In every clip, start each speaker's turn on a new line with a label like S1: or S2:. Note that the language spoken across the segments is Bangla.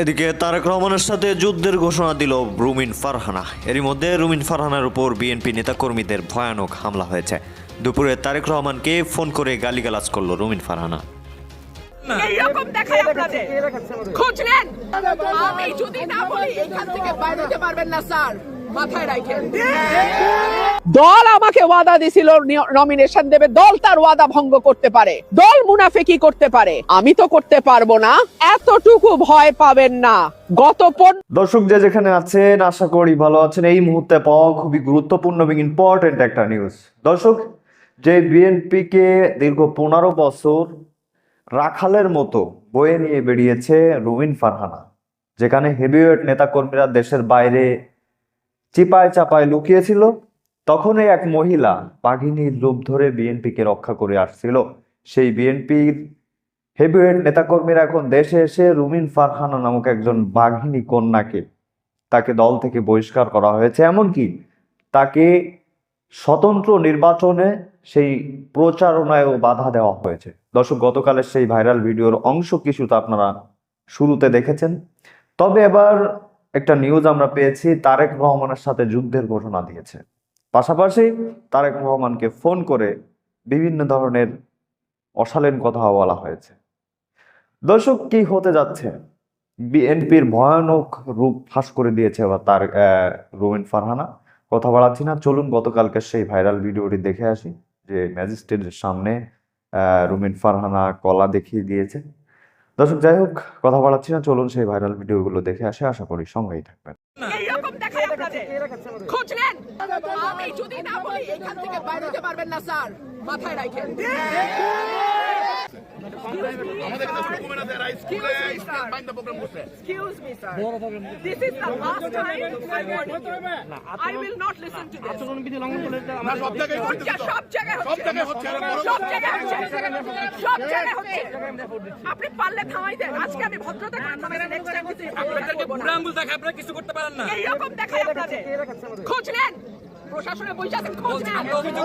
S1: এদিকে তারেক রহমানের সাথে যুদ্ধের ঘোষণা দিল রুমিন ফারহানা। এরই মধ্যে রুমিন ফারহানার উপর বিএনপি নেতাকর্মীদের ভয়ানক হামলা হয়েছে। দুপুরে তারেক রহমানকে ফোন করে গালিগালাজ করল রুমিন ফারহানা।
S2: এইরকম দেখায় আপনাদের। খুঁজলেন? আমি যদি না বলি, এখান থেকে বাইরে যেতে পারবেন না, স্যার। মাথায় রাখেন। দল আমাকে ওয়াদা দিছিল নমিনেশন দেবে। দল তার ওয়াদা ভঙ্গ করতে পারে। দল মুনাফেকি করতে পারে। আমি তো করতে পারব না। এতটুকু ভয় পাবেন না। গত
S1: দর্শক যে যেখানে আছেন আশা করি ভালো আছেন। এই মুহূর্তে পাওয়া খুবই গুরুত্বপূর্ণ এবং ইম্পর্টেন্ট একটা নিউজ দর্শক যে বিএনপিকে দীর্ঘ পনেরো বছর রাখালের মতো বয়ে নিয়ে বেরিয়েছে রুমিন ফারহানা যেখানে হেভিওয়েট নেতাকর্মীরা দেশের বাইরে চিপায় চাপায় লুকিয়েছিল, তখনই এক মহিলা বাঘিনীর রূপ ধরে বিএনপিকে রক্ষা করে আসছিল। সেই বিএনপির হেভিওয়েট নেতাকর্মীরা এখন দেশে এসে রুমিন ফারহানা নামক একজন বাঘিনী কন্যাকে তাকে দল থেকে বহিষ্কার করা হয়েছে। এমনকি তাকে স্বতন্ত্র নির্বাচনে সেই প্রচারণায়ও বাধা দেওয়া হয়েছে। দর্শক, গতকালের সেই ভাইরাল ভিডিওর অংশ কিছুটা আপনারা শুরুতে দেখেছেন। তবে এবার একটা নিউজ আমরা পেয়েছি তারেক রহমানের সাথে যুদ্ধের ঘোষণা দিয়েছে। পাশাপাশি তারেক রহমানকে ফোন করে বিভিন্ন ধরনের অশালীন কথা বলা হয়েছে। দর্শক কি হতে যাচ্ছে? বিএনপির ভয়ানক রূপ ফাঁস করে দিয়েছে বা তার আহ, ফারহানা। কথা বাড়াচ্ছি না চলুন গতকালকে সেই ভাইরাল ভিডিওটি দেখে আসি যে ম্যাজিস্ট্রেটের সামনে রুমিন ফারহানা কলা দেখিয়ে দিয়েছে। দর্শক, যাই হোক, কথা বাড়াচ্ছি না। চলুন সেই ভাইরাল ভিডিওগুলো দেখে আসে। আশা করি সঙ্গেই থাকবেন।
S2: না মাথায় রাখেন। Excuse me, sir. This is the last time I warn you. I will not listen to this.
S3: সব জায়গায়
S2: সব জায়গায়
S3: সব জায়গায় হচ্ছে, আরে বড়
S2: সব জায়গায় হচ্ছে। সব জায়গায় হচ্ছে। আপনি পারলে থামাই দেন। আজকে আমি ভদ্রতা করে থামাইছি নেক্সট টাইম কিছু
S4: আপনাদেরকে বুড়ো আঙ্গুল দেখায় আপনারা কিছু করতে পারেন না।
S2: এইরকম দেখায় আপনাদের। খোঁজ নেন। প্রশাসনে বসে আছেন খোঁজ নেন।
S4: আমরা অভিযোগ।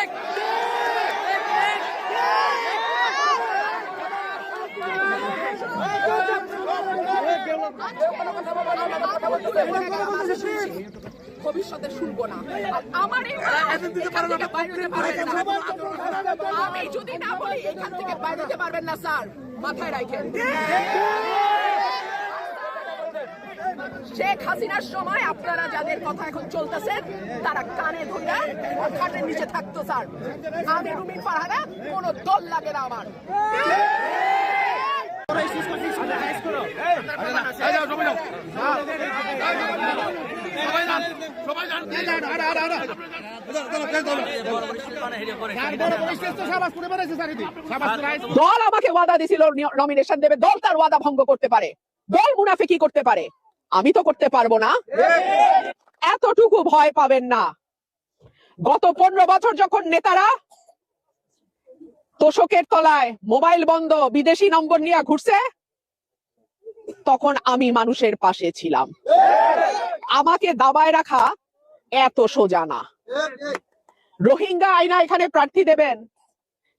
S4: এক,
S2: ভবিষ্যতে শুনব না। আর আমার। আমি যদি না বলি এখান থেকে বাইরে পারবেন না স্যার। মাথায় রাখেন। শেখ হাসিনার সময় আপনারা যাদের কথা এখন চলতেছেন তারা কানে ধরে খাটের নিচে থাকতো স্যার। আমি রুমিন পাহাড়া কোনো দল লাগে না আমার। দল আমাকে ওয়াদা দিছিল নমিনেশন দেবে। দল তার ওয়াদা ভঙ্গ করতে পারে। দল মুনাফে কি করতে পারে? আমি তো করতে পারব না। এতটুকু ভয় পাবেন না। গত পনেরো বছর যখন নেতারা তোষকের তলায় মোবাইল বন্ধ, বিদেশি নম্বর নিয়ে ঘুরছে? তখন আমি মানুষের পাশে ছিলাম। আমাকে দাবায় রাখা এত সোজা না। রোহিঙ্গা আইনা এখানে প্রার্থী দেবেন।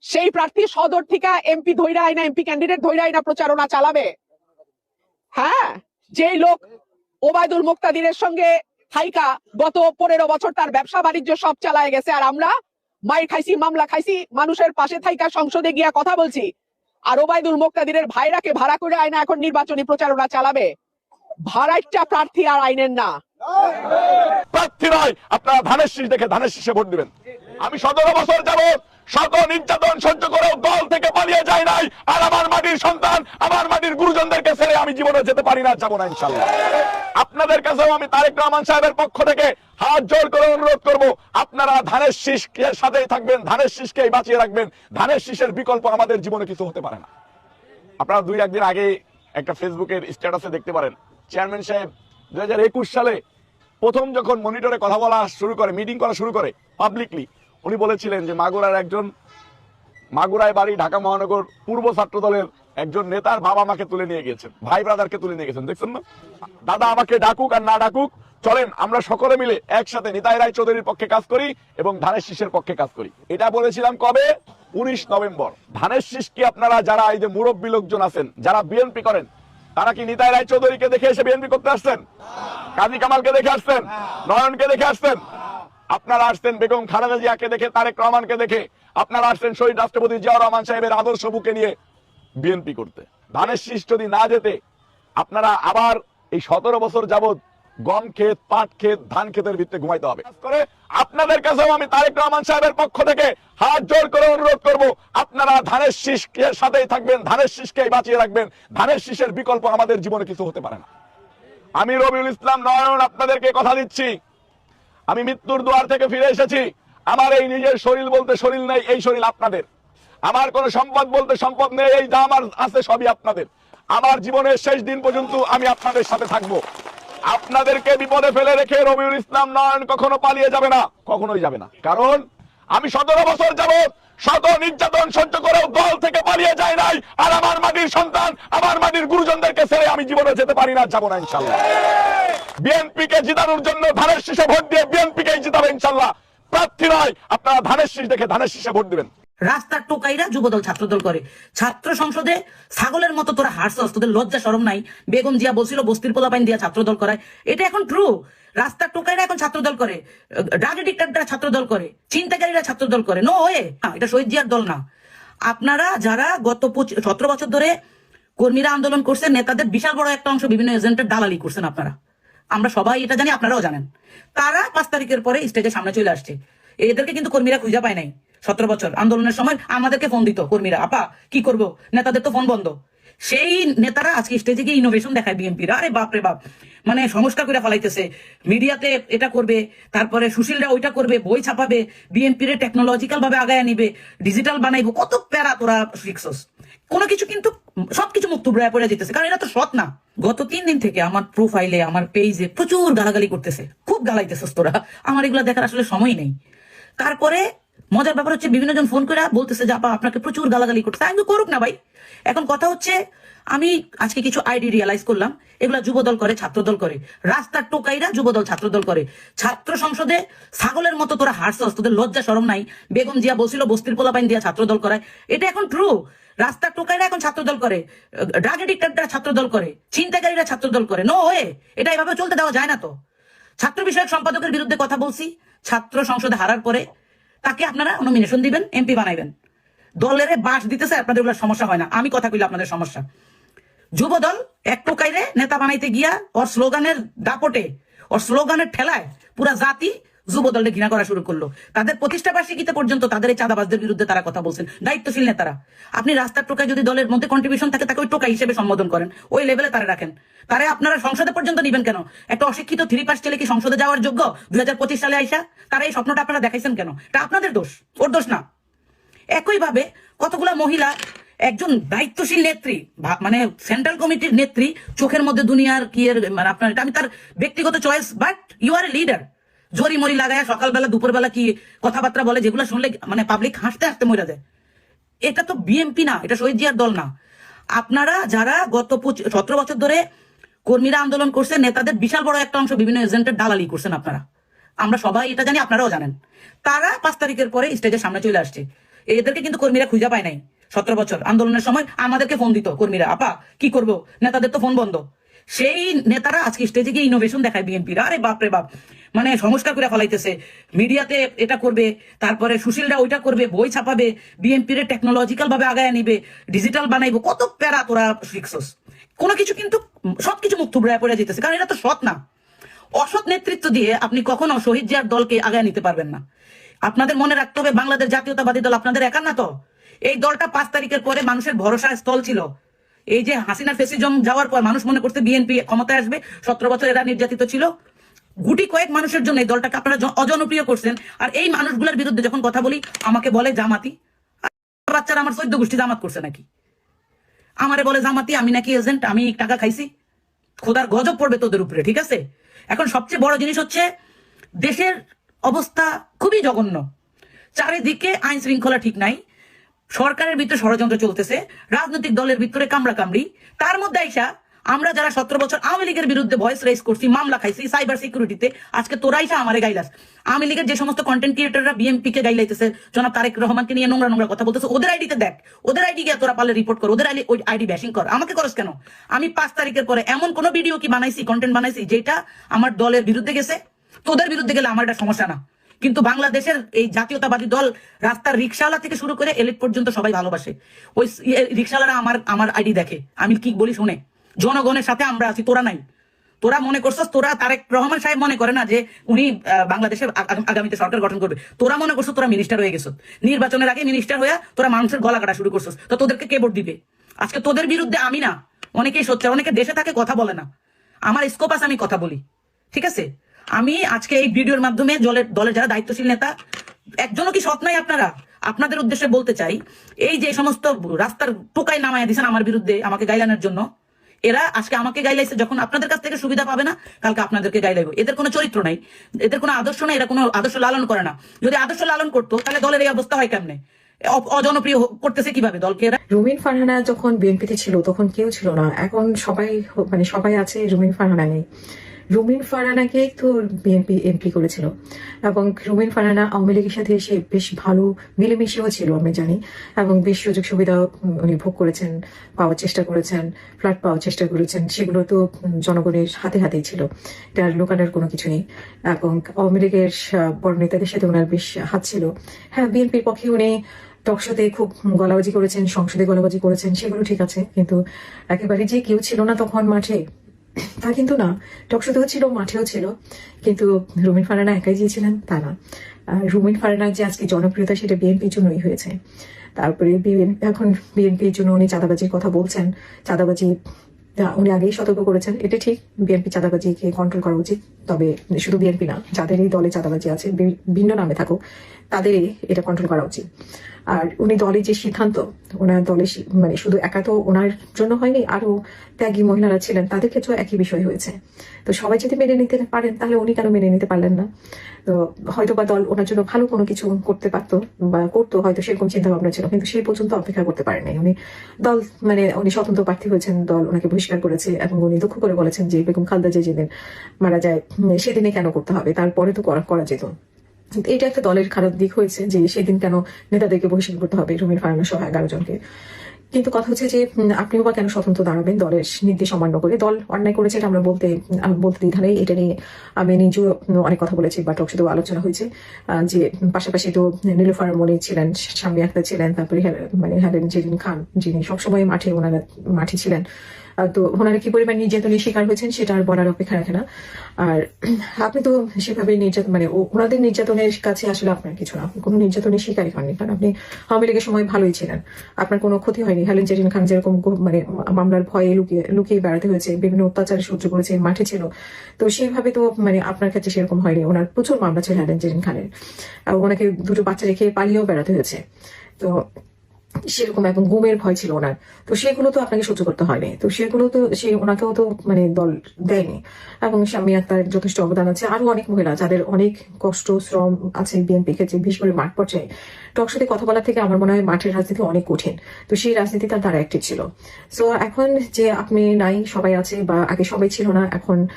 S2: সেই প্রার্থী সদর থেকে এমপি ধৈরা আইনা এমপি ক্যান্ডিডেট ধৈরা আইনা প্রচারণা চালাবে। হ্যাঁ যে লোক ওবায়দুল মুক্তাদিরের সঙ্গে হাইকা গত পনেরো বছর তার ব্যবসা বাণিজ্য সব চালায় গেছে, আর আমরা মাইর খাইছি, মামলা খাইছি, মানুষের পাশে থাইকা সংসদে গিয়া কথা বলছি। আর ওবায়দুল মুক্তাদিরের ভাইরাকে ভাড়া করে আইনা এখন নির্বাচনী প্রচারণা চালাবে। ভাড়াইটা প্রার্থী আর আইনের না।
S5: প্রার্থী নয়, আপনারা ধানের শীষ দেখে ধানের শীষে ভোট দিবেন। আমি সতেরো বছর যাব সকল নির্যাতন সহ্য করেও দল থেকে পালিয়ে যায় নাই। আর আমার মাটির সন্তান, আমার মাটির গুরুজনদেরকে ছেড়ে আমি জীবনে যেতে পারি না যাব না, ইনশাল্লাহ। আপনাদের কাছেও আমি তারেক রহমান সাহেবের পক্ষ থেকে হাত জোর করে অনুরোধ করব, আপনারা ধানের শীষকে সাথেই থাকবেন, ধানের শীষকেই বাঁচিয়ে রাখবেন, ধানের শীষের বিকল্প আমাদের জীবনে কিছু হতে পারে না। আপনারা দুই, একদিন আগে একটা ফেসবুকের স্ট্যাটাসে দেখতে পারেন, চেয়ারম্যান সাহেব দুই হাজার একুশ সালে প্রথম যখন মনিটরে কথা বলা শুরু করে, মিটিং করা শুরু করে পাবলিকলি উনি বলেছিলেন যে মাগুরার একজন, মাগুরায় বাড়ি ঢাকা মহানগর পূর্ব ছাত্র দলের একজন নেতার বাবা আমাকে তুলে নিয়ে গেছেন, ভাই ব্রাদারকে তুলে নিয়ে গেছেন, দেখছেন না? দাদা আমাকে ডাকুক আর না ডাকুক, চলেন আমরা সকলে মিলে একসাথে নিতাই রায় চৌধুরীর পক্ষে কাজ করি এবং ধানের শীষের পক্ষে কাজ করি। এটা বলেছিলাম কবে? উনিশ নভেম্বর। ধানের শীষ কি আপনারা যারা এই যে মুরব্বী লোকজন আছেন, যারা বিএনপি করেন, তারা কি নিতাই রায় চৌধুরীকে দেখে এসে বিএনপি করতে আসছেন? কাজী কামালকে দেখে আসছেন? নয়নকে দেখে আসছেন? আপনারা আসছেন বেগম খালেদা জিয়াকে দেখে, তারেক রহমানকে দেখে। আপনারা আসছেন শহীদ রাষ্ট্রপতি জিয়াউর রহমান সাহেবের আদর্শ বুকে নিয়ে বিএনপি করতে। ধানের শীষ যদি না যেতে আপনারা আবার এই সতেরো বছর যাবত গম ক্ষেত পাট ক্ষেত ধান ক্ষেতের ভিত্তিতে ঘুমাইতে হবে। করে আপনাদের কাছেও আমি তারেক রহমান সাহেবের পক্ষ থেকে হাত জোর করে অনুরোধ করব আপনারা ধানের শীষের সাথেই থাকবেন ধানের শীষকেই বাঁচিয়ে রাখবেন। ধানের শীষের বিকল্প আমাদের জীবনে কিছু হতে পারে না। আমি রবিউল ইসলাম নয়ন আপনাদেরকে কথা দিচ্ছি। আমি মৃত্যুর দুয়ার থেকে ফিরে এসেছি। আমার এই নিজের শরীর বলতে শরীর নেই এই শরীর আপনাদের। আমার কোনো সম্পদ বলতে সম্পদ নেই, এই যা আমার আছে সবই আপনাদের। আমার জীবনের শেষ দিন পর্যন্ত আমি আপনাদের সাথে থাকব। আপনাদেরকে বিপদে ফেলে রেখে রবিউল ইসলাম নয়ন কখনো পালিয়ে যাবে না, কখনোই যাবে না। কারণ আমি সতেরো বছর যাবত শত নির্যাতন সহ্য করেও দল থেকে পালিয়ে যায় নাই, আর আমার মাটির সন্তান, আমার মাটির গুরুজনদেরকে ছেড়ে আমি জীবনে যেতে পারি না যাব না, ইনশাল্লাহ। বিএনপি কে জিতানোর জন্য ধানের শীষে ভোট দিয়ে বিএনপি কে জিতাবে, ইনশাল্লাহ। প্রার্থী নয়, আপনারা ধানের শীষ দেখে ধানের শীষে ভোট দিবেন।
S6: রাস্তার টোকাইরা যুবদল, ছাত্রদল করে। ছাত্র সংসদে ছাগলের মতো তোরা হারছস তোদের লজ্জা সরম নাই। বেগম জিয়া বলছিল, বস্তির পোলাপাইন দিয়া ছাত্রদল করায়। এটা এখন ট্রু রাস্তার টোকাইরা এখন ছাত্রদল করে। ড্রাগ এডিক্টাররা ছাত্রদল করে। চিন্তাকারীরা ছাত্রদল করে। নো ওয়ে এটা শহীদ জিয়ার দল না। আপনারা যারা গত সতেরো বছর ধরে কর্মীরা আন্দোলন করছেন, নেতাদের বিশাল বড় একটা অংশ বিভিন্ন এজেন্টের দালালি করছেন আপনারা। আমরা সবাই এটা জানি, আপনারাও জানেন। তারা পাঁচ তারিখের পরে স্টেজের সামনে চলে আসছে। এদেরকে কিন্তু কর্মীরা খুঁজে পায় নাই। সতেরো বছর আন্দোলনের সময় আমাদেরকে ফোন দিত কর্মীরা, আপা, কি করব? নেতাদের তো ফোন বন্ধ। সেই নেতারা আজকে স্টেজে গিয়ে ইনোভেশন দেখায় বিএনপির আরে বাপ রে বাপ মানে সংস্কার করে ফলাইতেছে। মিডিয়াতে এটা করবে, তারপরে সুশীলরা ওইটা করবে, বই ছাপাবে বিএনপির টেকনোলজিক্যাল ভাবে আগায় নিবে ডিজিটাল বানাইবো। কত প্যারা তোরা শিখছস কোনো কিছু কিন্তু সবকিছু মুখ থুবড়ায় পড়ে যেতেছে, কারণ এটা তো সৎ না। গত তিন দিন থেকে আমার প্রোফাইলে আমার পেজে প্রচুর গালাগালি করতেছে। খুব গালাইতেছিস তোরা। আমার এগুলো দেখার আসলে সময় নেই। তারপরে মজার ব্যাপার হচ্ছে বিভিন্ন জন ফোন করে বলতেছে যে, আপা, আপনাকে প্রচুর গালাগালি করতেছে। আমি করুক না ভাই। এখন কথা হচ্ছে, আমি আজকে কিছু আইডি রিয়েলাইজ করলাম। এগুলা যুবদল করে, ছাত্রদল করে। রাস্তার টোকাইরা যুবদল, ছাত্রদল করে। ছাত্র সংসদে ছাগলের মতো তোরা হারছস, তোদের লজ্জা সরম নাই। বেগম জিয়া বলছিল, বস্তির পোলাপাইন দিয়া ছাত্রদল করায়। এটা এখন ট্রু রাস্তার টোকাইরা এখন ছাত্রদল করে। ড্রাগ এডিক্টাররা ছাত্রদল করে। চিন্তাকারীরা ছাত্রদল করে। নো ওয়ে এটা এভাবে চলতে দেওয়া যায় না তো। ছাত্র বিষয়ক সম্পাদকের বিরুদ্ধে কথা বলছি। ছাত্র সংসদে হারার পরে তাকে আপনারা নমিনেশন দিবেন এমপি বানাইবেন। দলের বাস দিতেছে, আপনাদের ওগুলো সমস্যা হয় না। আমি কথা কইলে আপনাদের সমস্যা। যুব দল এক টোকাইরে নেতা বানাইতে গিয়া ওর স্লোগানের দাপটে, ওর স্লোগানের ঠেলায় পুরা জাতি যুবদলকে ঘৃণা করা শুরু করল। তাদের প্রতিষ্ঠা বার্ষিকীতে পর্যন্ত তাদের এই চাঁদাবাজদের বিরুদ্ধে তারা কথা বলছেন। দায়িত্বশীল নেতারা। আপনি রাস্তার টোকায় যদি দলের মধ্যে কন্ট্রিবিউশন থাকে, তাকে ওই টোকা হিসেবে সম্বোধন করেন। ওই লেভেলে তারা রাখেন। তারা আপনারা সংসদে পর্যন্ত নিবেন কেন? একটা অশিক্ষিত থ্রি পাস ছেলে কি সংসদে যাওয়ার যোগ্য? দু হাজার পঁচিশ সালে আইসা তারা এই স্বপ্নটা আপনারা দেখাইছেন কেন? এটা আপনাদের দোষ। ওর দোষ না। একইভাবে কতগুলা মহিলা একজন দায়িত্বশীল নেত্রী মানে সেন্ট্রাল কমিটির নেত্রী, চোখের মধ্যে দুনিয়ার কি মানে আপনার, এটা আমি তার ব্যক্তিগত choice but you are a leader জরি মরি লাগায়, সকালবেলা, দুপুরবেলা কি কথাবার্তা বলে, যেগুলো শুনলে মানে পাবলিক হাসতে হাসতে মরে যায়। এটা তো বিএমপি না, এটা শহীদ জিয়ার দল না। আপনারা যারা গত সতেরো বছর ধরে কর্মীরা আন্দোলন করছেন, নেতাদের বিশাল বড় একটা অংশ বিভিন্ন এজেন্টের দালালি করছেন আপনারা। আমরা সবাই এটা জানি, আপনারাও জানেন। তারা পাঁচ তারিখের পরে স্টেজের সামনে চলে আসছে। এদেরকে কিন্তু কর্মীরা খুঁজে পায় নাই সতেরো বছর আন্দোলনের সময়। আমাদেরকে ফোন দিত কর্মীরা, আপা, কি করব? নেতাদের তো ফোন বন্ধ। সেই নেতারা আজকে স্টেজে গিয়ে ইনোভেশন দেখায় বিএনপির আরে বাপ রে বাপ। মানে সংস্কার করে ফলাইতেছে। মিডিয়াতে এটা করবে, তারপরে সুশীলরা ওইটা করবে, বই ছাপাবে বিএনপির টেকনোলজিক্যাল ভাবে আগায় নিবে ডিজিটাল বানাইবো। কত প্যারা তোরা শিখছস। কোনো কিছু কিন্তু সবকিছু মুখ থুবড়ায় পড়ে যেতেছে কারণ এটা তো সৎ না। অসৎ নেতৃত্ব দিয়ে আপনি কখনো শহীদ জিয়ার দলকে আগায় নিতে পারবেন না। আপনাদের মনে রাখতে হবে, বাংলাদেশ জাতীয়তাবাদী দল আপনাদের একার না তো? এই দলটা পাঁচ তারিখের পরে মানুষের ভরসা স্থল ছিল। এই যে হাসিনা ফেসিজম যাওয়ার পর মানুষ মনে করতে বিএনপি ক্ষমতায় আসবে, সতেরো বছর এরা নির্যাতিত ছিল। গুটি কয়েক মানুষের জন্য এই দলটাকে আপনারা অজনপ্রিয় করছেন। আর এই মানুষগুলোর বিরুদ্ধে যখন কথা বলি, আমাকে বলে জামাতি। বাচ্চারা আমার চোদ্দ গোষ্ঠী জামাত করছে নাকি? আমারে বলে জামাতি, আমি নাকি এজেন্ট আমি টাকা খাইছি। খোদার গজব পড়বে তোদের উপরে, ঠিক আছে? এখন সবচেয়ে বড় জিনিস হচ্ছে, দেশের অবস্থা খুবই জঘন্য। চারিদিকে আইন শৃঙ্খলা ঠিক নাই। সরকারের ভিতরে ষড়যন্ত্র চলতেছে, রাজনৈতিক দলের ভিতরে কামড়া কামড়ি তার মধ্যে আইসা আমরা যারা সতেরো বছর আওয়ামী লীগের বিরুদ্ধে ভয়েস রেস করছি, মামলা খাইছি সাইবার সিকিউরিটিতে আজকে তোরাই সে আমারে গাইলাস। আওয়ামী লীগের যে সমস্ত কন্টেন্ট ক্রিয়েটররা বিএমপি কে গাইলাইতেছে, জনাব তারেক রহমানকে নিয়ে নোংরা নোংরা কথা বলতেছে, ওদের আইডিতে দেখ, ওদের আইডি গিয়ে তোরা পারলে রিপোর্ট কর, ওদের আইডি ওই আইডি ব্যাশিং কর। আমাকে করস কেন? আমি পাঁচ তারিখের পরে এমন কোন ভিডিও কি বানাইছি কন্টেন্ট বানাইছি, যেটা আমার দলের বিরুদ্ধে গেছে, তোদের বিরুদ্ধে গেলে আমার এটা সমস্যা না। কিন্তু বাংলাদেশের এই জাতীয়তাবাদী দল রাস্তার রিক্সাওয়ালা থেকে শুরু করে এলিট পর্যন্ত সবাই ভালোবাসে। ওই রিক্সাওয়ালারা আমার আমার আইডি দেখে। আমি কি বলি শুনে। জনগণের সাথে আমরা আছি, তোরা নাই। তোরা মনে করছস, তোরা তারেক রহমান সাহেব মনে করে না যে উনি বাংলাদেশের আগামীতে সরকার গঠন করবে। তোরা মনে করছ তোরা মিনিস্টার হয়ে গেছো নির্বাচনের আগে মিনিস্টার হয়ে তোরা মানুষের গলা কাটা শুরু করছস। তো তোদেরকে কে ভোট দিবে? আজকে তোদের বিরুদ্ধে আমি না। অনেকেই সোচ্চার অনেকে দেশে থাকে, কথা বলে না। আমার স্কোপ আছে, আমি কথা বলি। ঠিক আছে? আমি আজকে এই ভিডিওর মাধ্যমে দলের দলের যারা দায়িত্বশীল নেতা, একজনও কি সৎ নাই আপনারা? আপনাদের উদ্দেশ্যে বলতে চাই, এই যে সমস্ত রাস্তার টোকায় নামায় দিয়েছেন আমার বিরুদ্ধে আমাকে গাইলানোর জন্য, এরা আজকে আমাকে গাইলাইছে যখন আপনাদের কাছ থেকে সুবিধা পাবে না, কালকে আপনাদেরকে গাইলাইব। এদের কোনো চরিত্র নাই, এদের কোনো আদর্শ নাই, এরা কোনো আদর্শ লালন করে না। যদি আদর্শ লালন করতো, তাহলে দলের এই অবস্থা হয় কেমনে? অজনপ্রিয় করতেছে কীভাবে দলকে
S7: রুমিন ফারহানা যখন বিএনপিতে ছিল, তখন কেউ ছিল না। এখন সবাই মানে সবাই আছে, রুমিন ফারহানা নেই। রুমিন ফারহানাকে তো বিএনপি এমপি করেছিল। এবং রুমিন ফারানা আওয়ামী লীগের সাথে এসে বেশ ভালো মিলেমিশেও ছিল, আমি জানি। এবং বেশ সুযোগ সুবিধা উনি ভোগ করেছেন, পাওয়ার চেষ্টা করেছেন, ফ্ল্যাট পাওয়ার চেষ্টা করেছেন, সেগুলো তো জনগণের হাতে হাতেই ছিল। এটা লুকানোর কোনো কিছু নেই। এবং আওয়ামী লীগের বড় নেতাদের সাথে ওনার বেশ হাত ছিল। হ্যাঁ বিএনপির পক্ষে উনি টকশোতে খুব গলাবাজি করেছেন, সংসদে গলাবাজি করেছেন, সেগুলো ঠিক আছে। কিন্তু একেবারে যে কেউ ছিল না তখন মাঠে তা কিন্তু না। টকশোতেও ছিল, মাঠেও ছিল। কিন্তু রুমিন ফারানা একাই গিয়েছিলেন, তা না। রুমিন ফারানার যে আজকে জনপ্রিয়তা, সেটা বিএনপির জন্যই হয়েছে। তারপরে এখন বিএনপির জন্য উনি চাঁদাবাজির কথা বলছেন। চাঁদাবাজি উনি আগেই সতর্ক করেছেন। এটা ঠিক, বিএনপি চাঁদাবাজিকে কন্ট্রোল করা উচিত। তবে শুধু বিএনপি না, যাদের এই দলে চাঁদাবাজি আছে ভিন্ন নামে থাকুক, তাদেরই এটা কন্ট্রোল করা উচিত। আর উনি দলে যে সিদ্ধান্ত, ওনার দলে মানে শুধু একা তো ওনার জন্য হয়নি, আরও ত্যাগী মহিলারা ছিলেন, তাদের ক্ষেত্রেও একই বিষয় হয়েছে। তো সবাই যদি মেনে নিতে পারেন, তাহলে উনি কেন মেনে নিতে পারলেন না? তো হয়তো বা দল ওনার জন্য ভালো কোনো কিছু করতে পারতো, বা করতো, হয়তো সেরকম চিন্তা ভাবনা ছিল, কিন্তু সেই পর্যন্ত অপেক্ষা করতে পারেনি। উনি দল মানে উনি স্বতন্ত্র প্রার্থী হয়েছেন, দল ওনাকে বহিষ্কার করেছে, এবং উনি দুঃখ করে বলেছেন যে বেগম খালদা যে যেদিন মারা যায় সেদিনে কেন করতে হবে? তারপরে তো করা যেত। এটা একটা দলের খারাপ দিক হয়েছে যে সেদিন কেন নেতাদেরকে বহিষ্কার করতে হবে রুমির ফারানা সহ এগারো জনকে। কিন্তু কথা হচ্ছে যে আপনিও বা কেন স্বতন্ত্র দাঁড়াবেন দলের নির্দেশ অমান্য করে? দল অন্যায় করেছে এটা আমরা বলতে উম, বলতে দ্বিধা নেই। এটা নিয়ে আমি নিজেও অনেক কথা বলেছি বা টক শুধু আলোচনা হয়েছে। যে পাশাপাশি তো নীলুফার মনি ছিলেন স্বামী আক্তার ছিলেন তারপরে হ্যাঁ, মানে হ্যালেন জেরিন খান যিনি সবসময় মাঠে ওনারা মাঠে ছিলেন। তো ওনারা কি পরিমাণ নির্যাতনের শিকার হয়েছেন সেটা আর বলার অপেক্ষা রাখে না। আর আপনি তো সেভাবে নির্যাতন মানে ওনাদের নির্যাতনের কাছে আসলে আপনার কিছু না। আপনি কোনো নির্যাতনের শিকারই হননি। কারণ আপনি আওয়ামী লীগের সময় ভালোই ছিলেন। আপনার কোনো ক্ষতি হয়নি। হেলেন জেরিন খান যেরকম মানে মামলার ভয়ে লুকিয়ে লুকিয়ে বেড়াতে হয়েছে, বিভিন্ন অত্যাচার সহ্য করেছে, মাঠে ছিল। তো সেইভাবে তো মানে আপনার কাছে সেরকম হয়নি। ওনার প্রচুর মামলা ছিল হেলেন জেরিন খানের। ওনাকে দুটো বাচ্চা রেখে পালিয়েও বেড়াতে হয়েছে। তো সেরকম এবং গুমের ভয় ছিল ওনার। তো সেগুলো তো আপনাকে সহ্য করতে হয়নি তো সেগুলো তো সে, ওনাকেও তো মানে দল দেয়নি। এবং স্বামী আক্তার যথেষ্ট অবদান আছে। আরও অনেক মহিলা যাদের অনেক কষ্ট, শ্রম আছে বিএনপি ক্ষেত্রে, বিশেষ করে মাঠ পর্যায়ে। টক সাথে কথা বলা থেকে আমার মনে হয় মাঠের রাজনীতি অনেক কঠিন। তো সেই রাজনীতি তার দ্বারা একটি ছিল। সো এখন যে আপনি নাই, সবাই আছে বা আগে সবাই ছিল না, এখন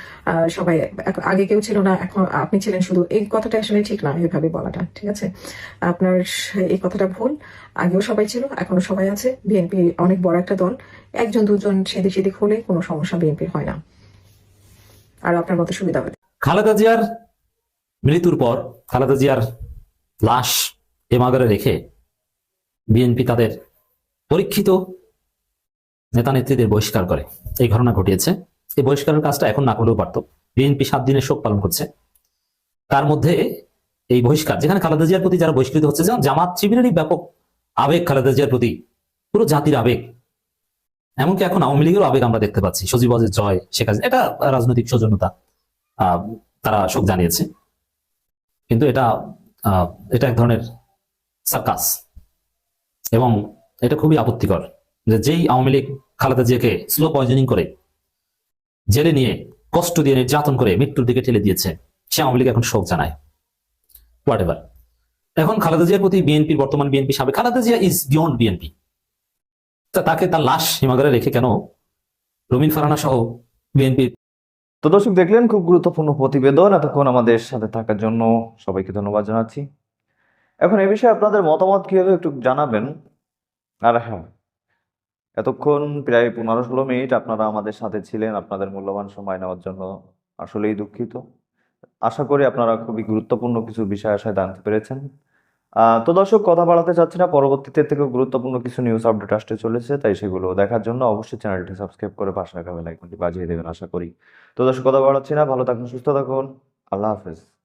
S7: সবাই আগে কেউ ছিল না, এখন আপনি ছিলেন শুধু। এই কথাটা আসলে ঠিক না এভাবে বলাটা। ঠিক আছে? আপনার, এই কথাটা ভুল। আগেও সবাই ছিল, এখনও সবাই আছে। বিএনপি অনেক বড় একটা দল। একজন, দুজন সেদিক সেদিক হলে কোনো সমস্যা বিএনপির হয় না। আর আপনার মতো সুবিধা হবে?
S8: খালেদা জিয়ার মৃত্যুর পর, খালেদা জিয়ার লাশ এমাগারে রেখে বিএনপি তাদের পরীক্ষিত নেতা নেত্রীদের বহিষ্কার করে। এই ঘটনা ঘটিয়েছে। এই বহিষ্কারের কাজটা এখন না করলেও পারত। বিএনপি সাত দিনের শোক পালন করছে। তার মধ্যে এই বহিষ্কার, যেখানে খালেদা জিয়ার প্রতি যারা বহিষ্কৃত হচ্ছে, যেমন জামাত শিবিরেরই ব্যাপক আবেগ, খালেদা জিয়ার প্রতি পুরো জাতির আবেগ। এমনকি এখন আওয়ামী লীগেরও আবেগ আমরা দেখতে পাচ্ছি। সজীব সজীবজের জয়, শেখ হাসিনা, এটা রাজনৈতিক সৌজন্যতা তারা শোক জানিয়েছে। কিন্তু এটা এটা এক ধরনের সার্কাস। এবং এটা খুবই আপত্তিকর যে যেই আওয়ামী লীগ খালেদা জিয়াকে স্লো পয়জনিং করে, জেলে নিয়ে কষ্ট দিয়ে নির্যাতন করে মৃত্যুর দিকে ঠেলে দিয়েছে, সে আওয়ামী লীগ এখন শোক জানায়। হোয়াট এভার এখন খালেদা জিয়ার প্রতি বিএনপির বর্তমান বিএনপি সাবেক, Khaleda Zia is beyond BNP তাকে তার লাশ হিমাগারে রেখে কেন রুমিন ফারানা সহ বিএনপির
S1: তো দর্শক, দেখলেন খুব গুরুত্বপূর্ণ প্রতিবেদন এতক্ষণ আমাদের সাথে থাকার জন্য সবাইকে ধন্যবাদ জানাচ্ছি। এখন এ বিষয়ে আপনাদের মতামত কি হবে একটু জানাবেন? আর হ্যাঁ এতক্ষণ প্রায় পনেরো ষোলো মিনিট আপনারা আমাদের সাথে ছিলেন, আপনাদের মূল্যবান সময় নেওয়ার জন্য আসলেই দুঃখিত। আশা করি আপনারা খুবই গুরুত্বপূর্ণ কিছু বিষয় আশায় জানতে পেরেছেন। তো দর্শক, কথা বাড়াতে চাচ্ছি না। পরবর্তীতে থেকে গুরুত্বপূর্ণ কিছু নিউজ আপডেট আসতে চলেছে, তাই সেগুলো দেখার জন্য অবশ্যই চ্যানেলটি সাবস্ক্রাইব করে পাশে রাখা আইকনটি বাজিয়ে দেবেন, আশা করি। তো দর্শক, কথা বাড়াচ্ছি না। ভালো থাকুন, সুস্থ থাকুন। আল্লাহ হাফেজ।